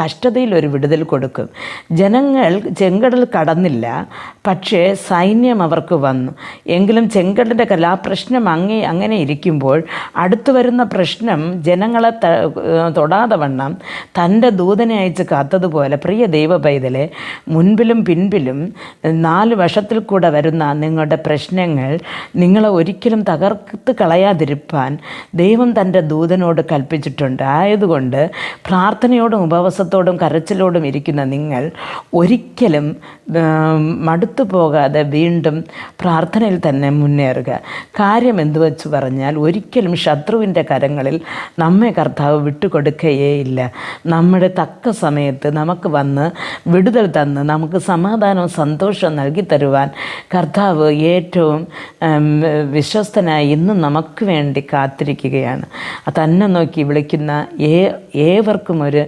കഷ്ടതയിൽ ഒരു വിടുതൽ കൊടുക്കും. ജനങ്ങൾ ചെങ്കടൽ കടന്നില്ല. പക്ഷേ സൈന്യം അവർക്ക് വന്നു. എങ്കിലും ചെങ്കടലിന്റെ കലാപ്രശ്നം അങ്ങേ അങ്ങനെ ഇരിക്കുമ്പോൾ അടുത്തു വരുന്ന പ്രശ്നം ജനങ്ങളെ തൊടാതെ വണ്ണം തന്റെ ദൂതനെ അയച്ച് കാത്തതുപോലെ പ്രിയ ദൈവ പൈതലെ മുൻപിലും പിൻപിലും നാല് വശത്തിൽ കൂടെ വരുന്ന നിങ്ങളുടെ പ്രശ്നങ്ങൾ നിങ്ങളെ ഒരിക്കലും തകർത്ത് കളയാതിരിപ്പാൻ ദൈവം തന്റെ ദൂതനോട് കൽപ്പിച്ചിട്ടുണ്ട്. ആയതുകൊണ്ട് പ്രാർത്ഥനയോടും ഉപവാസത്തോടും കരച്ചിലോടും ഇരിക്കുന്ന നിങ്ങൾ ഒരിക്കലും മടുത്തു പോകാതെ വീണ്ടും പ്രാർത്ഥനയിൽ തന്നെ മുന്നേറുക. കാര്യം എന്തു വെച്ച് പറഞ്ഞാൽ ഒരിക്കലും ശത്രുവിന്റെ കരങ്ങളിൽ നമ്മെ കർത്താവ് വിട്ടുകൊടുക്കുകയേയില്ല നമ്മുടെ തക്ക സമയത്ത് നമുക്ക് വന്ന് വിടുതൽ തന്ന് നമുക്ക് സമാധാനവും സന്തോഷവും നൽകി തരുവാൻ കർത്താവ് ഏറ്റവും വിശ്വസ്തനായി ഇന്നും നമുക്ക് വേണ്ടി കാത്തിരിക്കുകയാണ്. തന്നെ നോക്കി വിളിക്കുന്ന ഏ ഏവർക്കും ഒരു